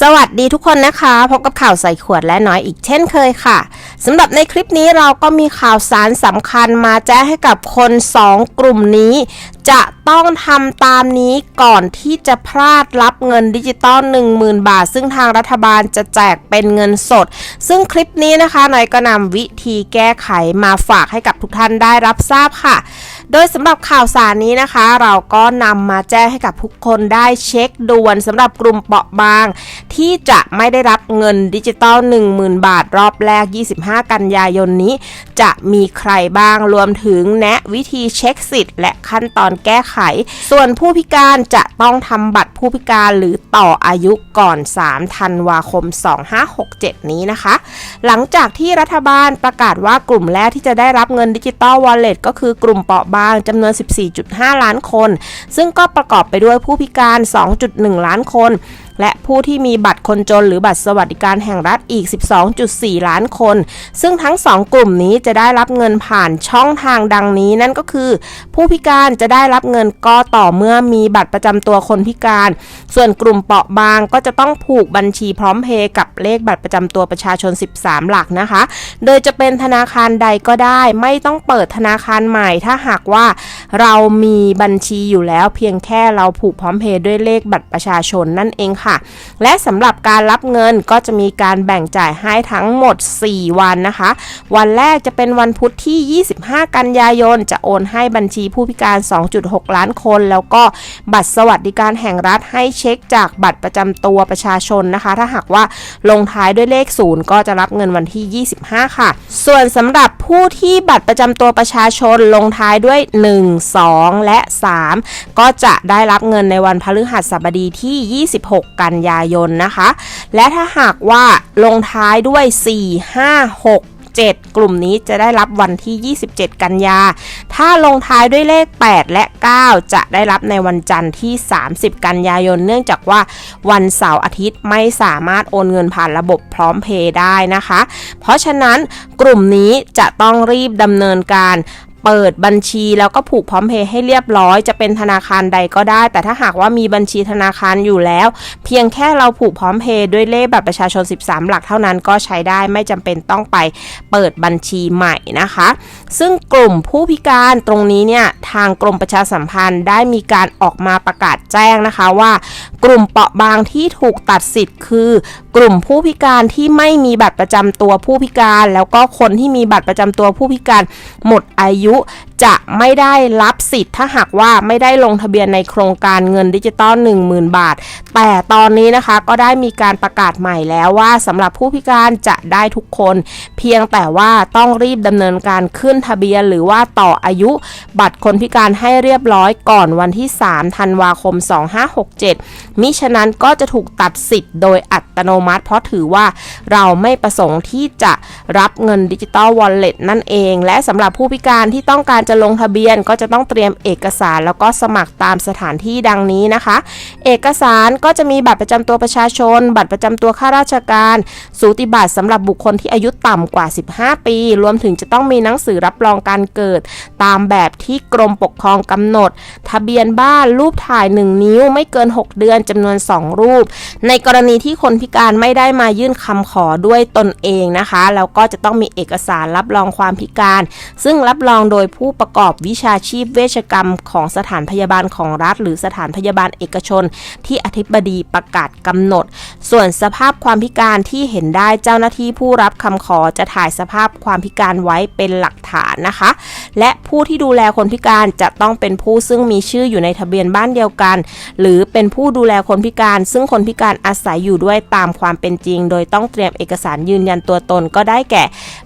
สวัสดีทุกคนนะคะ พบกับข่าวใส่ขวดและน้อยอีกเช่นเคยค่ะสำหรับในคลิปนี้เราก็มีข่าวสารสำคัญมาแจ้งให้กับคน 2 กลุ่มนี้ จะต้องทำตามนี้ก่อนที่จะพลาดรับเงินดิจิตอล10,000 บาท ซึ่งทางรัฐบาลจะแจกเป็นเงินสด ซึ่งคลิปนี้นะคะน่อยก็นำวิธีแก้ไขมาฝากให้กับทุกท่านได้รับทราบค่ะ โดยสำหรับข่าวสารนี้นะคะ เราก็นำมาแจ้งให้กับทุกคนได้เช็คด่วนสำหรับกลุ่มเปราะบาง ที่จะไม่ได้รับเงินดิจิตอล10,000 บาทรอบแรก 25 กันยายนนี้ จะมีใครบ้างรวมถึงแนะวิธีเช็คสิทธิ์ และขั้นตอนแก้ไข ส่วนผู้พิการจะต้องทำบัตรผู้พิการหรือต่ออายุก่อน 3 ธันวาคม 2567 นี้นะคะ หลังจากที่รัฐบาลประกาศว่ากลุ่มแรกที่จะได้รับเงินดิจิตอลวอลเล็ตก็คือกลุ่มเปราะบางจำนวน 14.5 ล้านคน ซึ่งก็ประกอบไปด้วยผู้พิการ 2.1 ล้านคน และผู้ที่มีบัตรคนจนหรือบัตรสวัสดิการแห่งรัฐอีก 12.4 ล้านคน ซึ่งทั้ง 2 กลุ่มนี้จะได้รับเงินผ่านช่องทางดังนี้นั่นก็คือ ผู้พิการจะได้รับเงินก็ต่อเมื่อมีบัตรประจำตัวคนพิการ ส่วนกลุ่มเปราะบางก็จะต้องผูกบัญชีพร้อมเพย์กับเลขบัตรประจำตัวประชาชน 13 หลักนะคะ โดยจะเป็นธนาคารใดก็ได้ไม่ต้องเปิดธนาคารใหม่ ถ้าหากว่าเรามีบัญชีอยู่แล้วเพียงแค่เราผูกพร้อมเพย์ด้วยเลขบัตรประชาชนนั่นเองค่ะและสำหรับการรับเงินก็จะมีการแบ่งจ่ายให้ทั้งหมด 4 วันนะคะ วันแรกจะเป็นวันพุธที่ 25 กันยายน จะโอนให้บัญชีผู้พิการ 2.6 ล้านคน แล้วก็บัตรสวัสดิการแห่งรัฐให้เช็คจากบัตรประจำตัวประชาชนนะคะ ถ้าหากว่าลงท้ายด้วยเลข 0 ก็จะรับเงินวันที่ 25 ค่ะ ส่วนสำหรับผู้ที่บัตรประจำตัวประชาชนลงท้ายด้วย 1 2 และ 3 ก็จะได้รับเงินในวันพฤหัสบดีที่ 26กันยายนนะคะ และถ้าหากว่าลงท้ายด้วย 4 5 6 7 กลุ่มนี้จะได้รับวันที่ 27 กันยา ถ้าลงท้ายด้วยเลข 8 และ 9 จะได้รับในวันจันทร์ที่ 30 กันยายน เนื่องจากว่าวันเสาร์อาทิตย์ไม่สามารถโอนเงินผ่านระบบพร้อมเพย์ได้นะคะ เพราะฉะนั้นกลุ่มนี้จะต้องรีบดำเนินการ เปิดบัญชีแล้วก็ผูกพร้อมเพย์ให้เรียบร้อย จะเป็นธนาคารใดก็ได้ แต่ถ้าหากว่ามีบัญชีธนาคารอยู่แล้ว เพียงแค่เราผูกพร้อมเพย์ด้วยเลขบัตรประชาชน 13 หลักเท่านั้นก็ใช้ได้ไม่จำเป็นต้องไปเปิดบัญชีใหม่นะคะ ซึ่งกลุ่มผู้พิการตรงนี้เนี่ยทางกรมประชาสัมพันธ์ได้มีการออกมาประกาศแจ้งนะคะว่า กลุ่มเปราะบางที่ถูกตัดสิทธิ์คือ กลุ่มผู้พิการที่ไม่มีบัตรประจำตัวผู้พิการ แล้วก็คนที่มีบัตรประจำตัวผู้พิการหมดอายุจะไม่ได้รับสิทธิ์ ถ้าหากว่าไม่ได้ลงทะเบียนในโครงการเงินดิจิตอล10,000 บาท แต่ตอนนี้นะคะก็ได้มีการประกาศใหม่แล้วว่าสำหรับผู้พิการจะได้ทุกคน เพียงแต่ว่าต้องรีบดำเนินการขึ้นทะเบียน หรือว่าต่ออายุบัตรคนพิการให้เรียบร้อยก่อนวันที่ 3 ธันวาคม 2567 มิฉะนั้นก็จะถูกตัดสิทธิ์โดยอัตโนมัติมัติ เพราะถือว่าเราไม่ประสงค์ที่จะรับเงินดิจิตอลวอลเล็ตนั่นเอง และสำหรับผู้พิการที่ต้องการจะลงทะเบียนก็จะต้องเตรียมเอกสารแล้วก็สมัครตามสถานที่ดังนี้นะคะ เอกสารก็จะมีบัตรประจำตัวประชาชน บัตรประจำตัวข้าราชการ สูติบัตรสำหรับบุคคลที่อายุต่ำกว่า 15 ปี รวมถึงจะต้องมีหนังสือรับรองการเกิด ตามแบบที่กรมปกครองกำหนด ทะเบียนบ้านรูปถ่าย 1 นิ้วไม่เกิน 6 เดือนจำนวน 2 รูป ในกรณีที่คนพิการไม่ได้มายื่นคำขอด้วยตนเองนะคะ แล้วก็จะต้องมีเอกสารรับรองความพิการ ซึ่งรับรองโดยผู้ประกอบวิชาชีพเวชกรรมของสถานพยาบาลของรัฐ หรือสถานพยาบาลเอกชน ที่อธิบดีประกาศกำหนด ส่วนสภาพความพิการที่เห็นได้เจ้าหน้าที่ผู้รับคำขอจะถ่ายสภาพความพิการไว้เป็นหลักฐานนะคะ และผู้ที่ดูแลคนพิการจะต้องเป็นผู้ซึ่งมีชื่ออยู่ในทะเบียนบ้านเดียวกัน หรือเป็นผู้ดูแลคนพิการ ซึ่งคนพิการอาศัยอยู่ด้วยตามความเป็นจริง โดยต้องเตรียมเอกสารยืนยันตัวตน ก็ได้แก่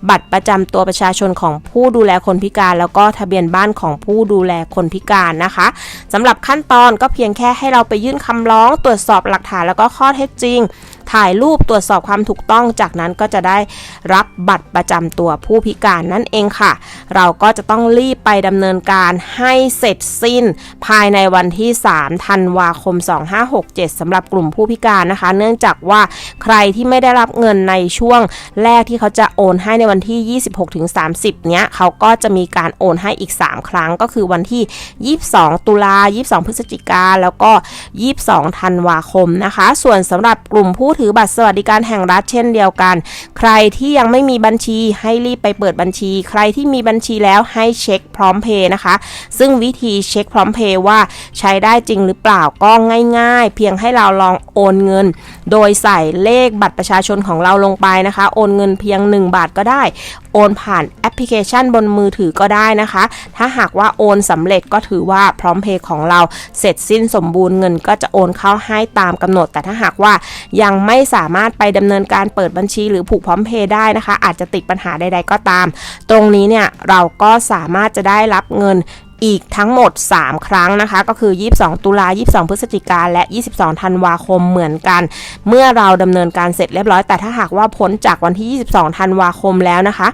บัตรประจำตัวประชาชนของผู้ดูแลคนพิการ แล้วก็ทะเบียนบ้านของผู้ดูแลคนพิการนะคะสำหรับขั้นตอนก็เพียงแค่ให้เราไปยื่นคำร้องตรวจสอบหลักฐานแล้วก็ข้อเท็จจริง ถ่ายรูปตรวจสอบความถูกต้อง จากนั้นก็จะได้รับบัตรประจำตัวผู้พิการนั่นเองค่ะ เราก็จะต้องรีบไปดำเนินการให้เสร็จสิ้น ภายในวันที่ 3 ธันวาคม 2567สำหรับกลุ่มผู้พิการนะคะ เนื่องจากว่าใครที่ไม่ได้รับเงินในช่วงแรกที่เขาจะโอนให้ในวันที่ 26-30 เนี้ยเขาก็จะมีการโอนให้อีก 3 ครั้งก็คือวันที่ 22 ตุลา 22 พฤศจิกาแล้วก็ 22 ธันวาคมนะคะ ส่วนสำหรับกลุ่มผู้ถือบัตรสวัสดิการแห่งรัฐเช่นเดียวกัน ใครที่ยังไม่มีบัญชีให้รีบไปเปิดบัญชี ใครที่มีบัญชีแล้วให้เช็คพร้อมเพย์นะคะ ซึ่งวิธีเช็คพร้อมเพย์ว่าใช้ได้จริงหรือเปล่าก็ง่าย ๆ เพียงให้เราลองโอนเงิน โดยใส่เลขบัตรประชาชนของเราลงไปนะคะ โอนเงินเพียง 1 บาทก็ได้โอนผ่านแอปพลิเคชันบนมือถือก็ได้นะคะ ถ้าหากว่าโอนสำเร็จก็ถือว่าพร้อมเพย์ของเราเสร็จสิ้นสมบูรณ์เงินก็จะโอนเข้าให้ตามกำหนด แต่ถ้าหากว่ายังไม่สามารถไปดำเนินการเปิดบัญชีหรือผูกพร้อมเพย์ได้นะคะ อาจจะติดปัญหาใด ๆ ก็ตาม ตรงนี้เนี่ยเราก็สามารถจะได้รับเงิน อีกทั้งหมด 3 ครั้งนะคะ ก็คือ 22 ตุลา 22 พฤศจิกาและ 22 ธันวาคมเหมือนกัน เมื่อเราดำเนินการเสร็จเรียบร้อย แต่ถ้าหากว่าพ้นจากวันที่ 22 ธันวาคมแล้วนะคะ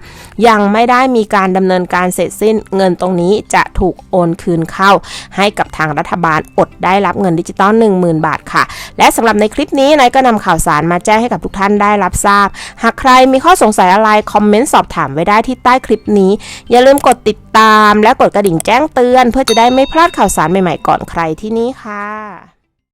ยังไม่ได้มีการดำเนินการเสร็จสิ้นเงินตรงนี้จะถูกโอนคืนเข้า ให้กับทางรัฐบาลอดได้รับเงินดิจิตอล10,000 บาทค่ะ และสำหรับในคลิปนี้นายก็นำข่าวสารมาแจ้งให้กับทุกท่านได้รับทราบ หากใครมีข้อสงสัยอะไรคอมเมนต์สอบถามไว้ได้ที่ใต้คลิปนี้ อย่าลืมกดติด ตาม และกดกระดิ่งแจ้งเตือน เพื่อจะได้ไม่พลาดข่าวสารใหม่ๆก่อนใครที่นี่ค่ะ